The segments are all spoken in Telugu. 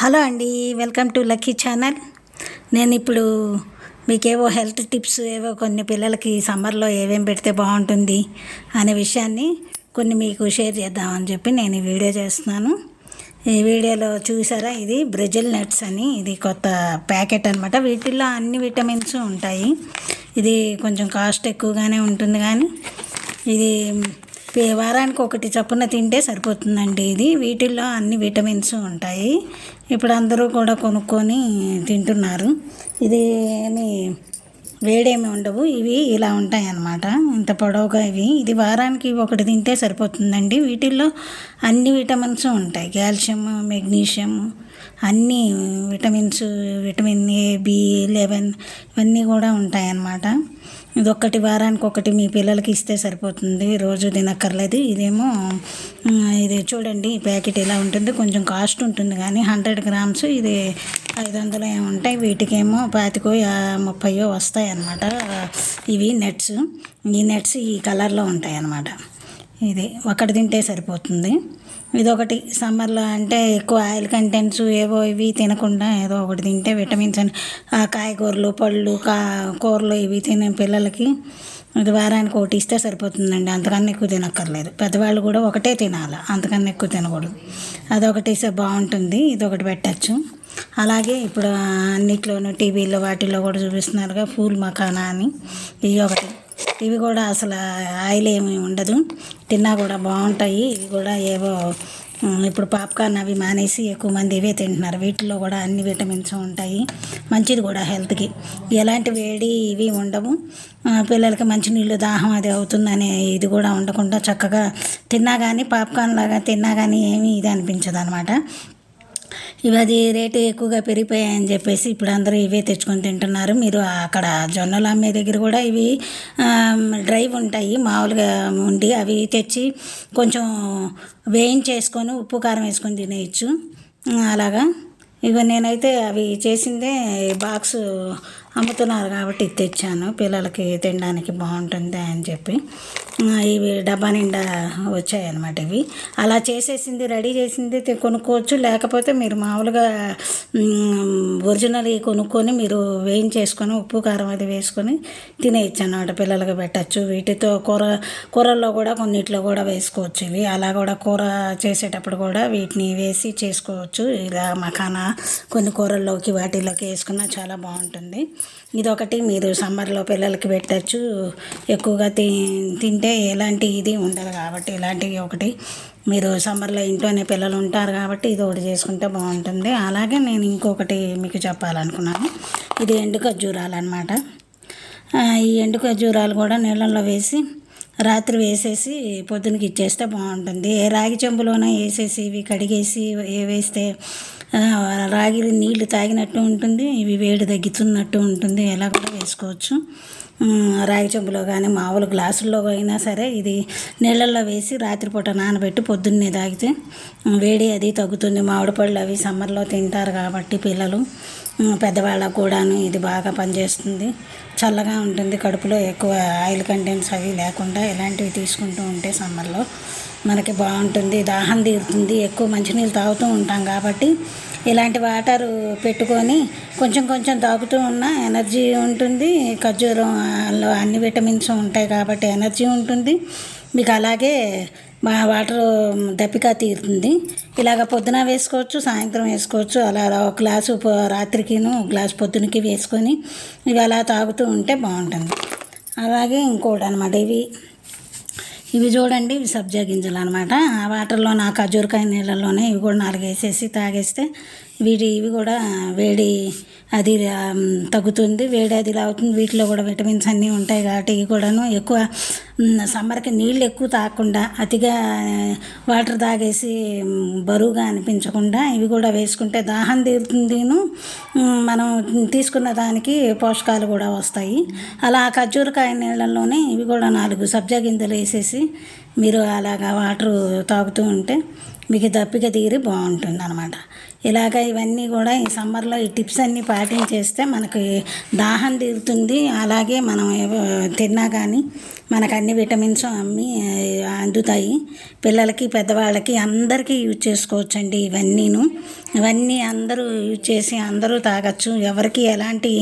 హలో అండి వెల్కమ్ టు లక్కీ ఛానల్. నేను ఇప్పుడు మీకేవో హెల్త్ టిప్స్ ఏవో కొన్ని పిల్లలకి సమ్మర్లో ఏమేం పెడితే బాగుంటుంది అనే విషయాన్ని కొన్ని మీకు షేర్ చేద్దామని చెప్పి నేను ఈ వీడియో చేస్తున్నాను. ఈ వీడియోలో చూసారా ఇది బ్రెజిల్ నట్స్ అని ఇది కొత్త ప్యాకెట్ అనమాట వీటిల్లో అన్ని విటమిన్స్ ఉంటాయి. ఇది కొంచెం కాస్ట్ ఎక్కువగానే ఉంటుంది కానీ ఇది వారానికి ఒకటి చొప్పున తింటే సరిపోతుందండి ఇది. వీటిల్లో అన్ని విటమిన్స్ ఉంటాయి. ఇప్పుడు అందరూ కూడా కొనుక్కొని తింటున్నారు. ఇది ఏమి వేడేమి ఉండవు. ఇవి ఇలా ఉంటాయి అన్నమాట ఇంత పొడవుగా ఇవి. ఇది వారానికి ఒకటి తింటే సరిపోతుందండి. వీటిల్లో అన్ని విటమిన్స్ ఉంటాయి. కాల్షియం మెగ్నీషియం అన్ని vitamins vitamin A B eleven ఇవన్నీ కూడా ఉంటాయన్నమాట. అన్నమాట ఇది ఒక్కటి వారానికి ఒకటి మీ పిల్లలకి ఇస్తే సరిపోతుంది. రోజు తినక్కర్లేదు. ఇదేమో ఇది చూడండి ప్యాకెట్ ఇలా ఉంటుంది. కొంచెం కాస్ట్ ఉంటుంది కానీ హండ్రెడ్ గ్రామ్స్ ఇది ఐదు వందలు ఉంటాయి. వీటికేమో పాతికో ముప్పయో వస్తాయి అన్నమాట ఇవి నెట్స్. ఈ నెట్స్ ఈ కలర్లో ఉంటాయి అన్నమాట ఇది ఒకటి తింటే సరిపోతుంది. ఇదొకటి. సమ్మర్లో అంటే ఎక్కువ ఆయిల్ కంటెంట్స్ ఏవో ఇవి తినకుండా ఏదో ఒకటి తింటే విటమిన్స్ అని కాయగూరలు పళ్ళు కా కూరలు ఇవి తినే పిల్లలకి ఇది వారానికి ఒకటి ఇస్తే సరిపోతుందండి. అంతకన్నా ఎక్కువ తినక్కర్లేదు. పెద్దవాళ్ళు కూడా ఒకటే తినాలి. అంతకన్నా ఎక్కువ తినకూడదు. అదొకటి ఇస్తే బాగుంటుంది. ఇది ఒకటి పెట్టచ్చు. అలాగే ఇప్పుడు అన్నిట్లోనూ టీవీలో వాటిల్లో కూడా చూపిస్తున్నారుగా ఫూల్ మఖానా అని. ఇది ఒకటి ఇవి కూడా అసలు ఆయిల్ ఏమి ఉండదు. తిన్నా కూడా బాగుంటాయి. ఇవి కూడా ఏవో ఇప్పుడు పాప్కార్న్ అవి మానేసి ఎక్కువ మంది ఇవే తింటున్నారు. వీటిలో కూడా అన్ని విటమిన్స్ ఉంటాయి. మంచిది కూడా హెల్త్కి. ఎలాంటి వేడి ఇవి ఉండవు. పిల్లలకి మంచి నీళ్ళు దాహం అది అవుతుందనే ఇది కూడా ఉండకుండా చక్కగా తిన్నా కానీ పాప్కార్న్ లాగా తిన్నా కానీ ఏమీ ఇది అనిపించదు అనమాట ఇవి అది రేటు ఎక్కువగా పెరిగిపోయాయని చెప్పేసి ఇప్పుడు అందరూ ఇవే తెచ్చుకొని తింటున్నారు. మీరు అక్కడ జొన్నలు అమ్మే దగ్గర కూడా ఇవి డ్రైవ్ ఉంటాయి. మామూలుగా ఉండి అవి తెచ్చి కొంచెం వేయించేసుకొని ఉప్పు కారం వేసుకొని తినేయచ్చు. అలాగా? ఇక నేనైతే అవి చేసిందే బాక్స్ అమ్ముతున్నారు కాబట్టి ఇది తెచ్చాను. పిల్లలకి తినడానికి బాగుంటుంది అని చెప్పి. ఇవి డబ్బా నిండా వచ్చాయన్నమాట ఇవి. అలా చేసేసింది రెడీ చేసింది కొనుక్కోవచ్చు. లేకపోతే మీరు మామూలుగా ఒరిజినల్ కొనుక్కొని మీరు వేయించేసుకొని ఉప్పు కారం అది వేసుకొని తినేయచ్చు అన్నమాట. పిల్లలకి పెట్టచ్చు. వీటితో కూర కూరల్లో కూడా కొన్నిట్లో కూడా వేసుకోవచ్చు ఇవి. అలా కూడా కూర చేసేటప్పుడు కూడా వీటిని వేసి చేసుకోవచ్చు. ఇలా మఖానా కొన్ని కూరల్లోకి వాటిలోకి వేసుకున్నా చాలా బాగుంటుంది. ఇదొకటి మీరు సమ్మర్లో పిల్లలకి పెట్టచ్చు. ఎక్కువగా తి తింటే ఎలాంటి ఇది ఉండదు కాబట్టి ఇలాంటివి ఒకటి. మీరు సమ్మర్లో ఇంట్లోనే పిల్లలు ఉంటారు కాబట్టి ఇది ఒకటి చేసుకుంటే బాగుంటుంది. అలాగే నేను ఇంకొకటి మీకు చెప్పాలనుకున్నాను. ఇది ఎండు ఖర్జూరాలు అనమాట ఈ ఎండు ఖర్జూరాలు కూడా నీళ్ళల్లో వేసి రాత్రి వేసేసి పొద్దునకి ఇచ్చేస్తే బాగుంటుంది. ఏ రాగి చెంబులోన వేసేసి ఇవి కడిగేసి ఏ- వేస్తే రాగి నీళ్ళు తాగినట్టు ఉంటుంది ఇవి వేడి తగ్గుతున్నట్టు ఉంటుంది. ఎలా కూడా వేసుకోవచ్చు. రాగి చెంబులో కానీ మామూలు గ్లాసుల్లో అయినా సరే ఇది నీళ్ళల్లో వేసి రాత్రిపూట నానబెట్టి పొద్దున్నే తాగితే వేడి అది తగ్గుతుంది. మామిడి పళ్ళు అవి సమ్మర్లో తింటారు కాబట్టి పిల్లలు పెద్దవాళ్ళకు కూడాను ఇది బాగా పనిచేస్తుంది. చల్లగా ఉంటుంది. కడుపులో ఎక్కువ ఆయిల్ కంటెంట్స్ అవి లేకుండా ఇలాంటివి తీసుకుంటూ ఉంటే సమ్మర్లో మనకి బాగుంటుంది. దాహం తీరుతుంది. ఎక్కువ మంచినీళ్ళు తాగుతూ ఉంటాం కాబట్టి ఇలాంటి వాటర్ పెట్టుకొని కొంచెం కొంచెం తాగుతూ ఉన్న ఎనర్జీ ఉంటుంది. ఖర్జూరంలో అన్ని విటమిన్స్ ఉంటాయి కాబట్టి ఎనర్జీ ఉంటుంది. మీకు అలాగే మా వాటర్ దప్పిక తీరుతుంది. ఇలాగ పొద్దున వేసుకోవచ్చు సాయంత్రం వేసుకోవచ్చు. అలా ఒక గ్లాసు రాత్రికిను గ్లాస్ గ్లాసు పొద్దునకి వేసుకొని ఇవి అలా తాగుతూ ఉంటే బాగుంటుంది. అలాగే ఇంకోటి అనమాట ఇవి. ఇవి చూడండి ఇవి సబ్జా గింజలు అనమాట ఆ వాటర్లో నా ఖజూరకాయ నీళ్ళలోనే ఇవి కూడా నాలుగు వేసేసి తాగేస్తే వీటి ఇవి కూడా వేడి అది తగ్గుతుంది వేడి అది అవుతుంది వీటిలో కూడా విటమిన్స్ అన్నీ ఉంటాయి కాబట్టి ఇవి కూడాను ఎక్కువ సమ్మర్కి నీళ్ళు ఎక్కువ తాగకుండా అతిగా వాటర్ తాగేసి బరువుగా అనిపించకుండా ఇవి కూడా వేసుకుంటే దాహం తీరుతుందిను. మనం తీసుకున్న దానికి పోషకాలు కూడా వస్తాయి. అలా ఆ ఖర్జూరకాయ నీళ్ళల్లోనే ఇవి కూడా నాలుగు సబ్జా గింజలు వేసేసి మీరు అలాగా వాటర్ తాగుతూ ఉంటే మీకు దప్పిక తీరి బాగుంటుంది అనమాట ఇలాగ ఇవన్నీ కూడా ఈ సమ్మర్లో ఈ టిప్స్ అన్నీ పాటించేస్తే మనకి దాహం తీరుతుంది. అలాగే మనం తిన్నా కానీ మనకు అన్ని విటమిన్స్ అమ్మి అందుతాయి. పిల్లలకి పెద్దవాళ్ళకి అందరికీ యూజ్ చేసుకోవచ్చండి ఇవన్నీను. ఇవన్నీ అందరూ యూజ్ చేసి అందరూ తాగొచ్చు. ఎవరికి ఎలాంటి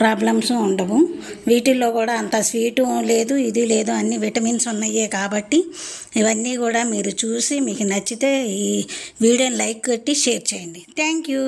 ప్రాబ్లమ్స్ ఉండవు. వీటిల్లో కూడా అంత స్వీటు లేదు ఇది లేదు అన్ని విటమిన్స్ ఉన్నాయే కాబట్టి ఇవన్నీ కూడా మీరు చూసి మీకు నచ్చితే ఈ వీడియోని లైక్ కొట్టి షేర్ చేయండి. Thank you.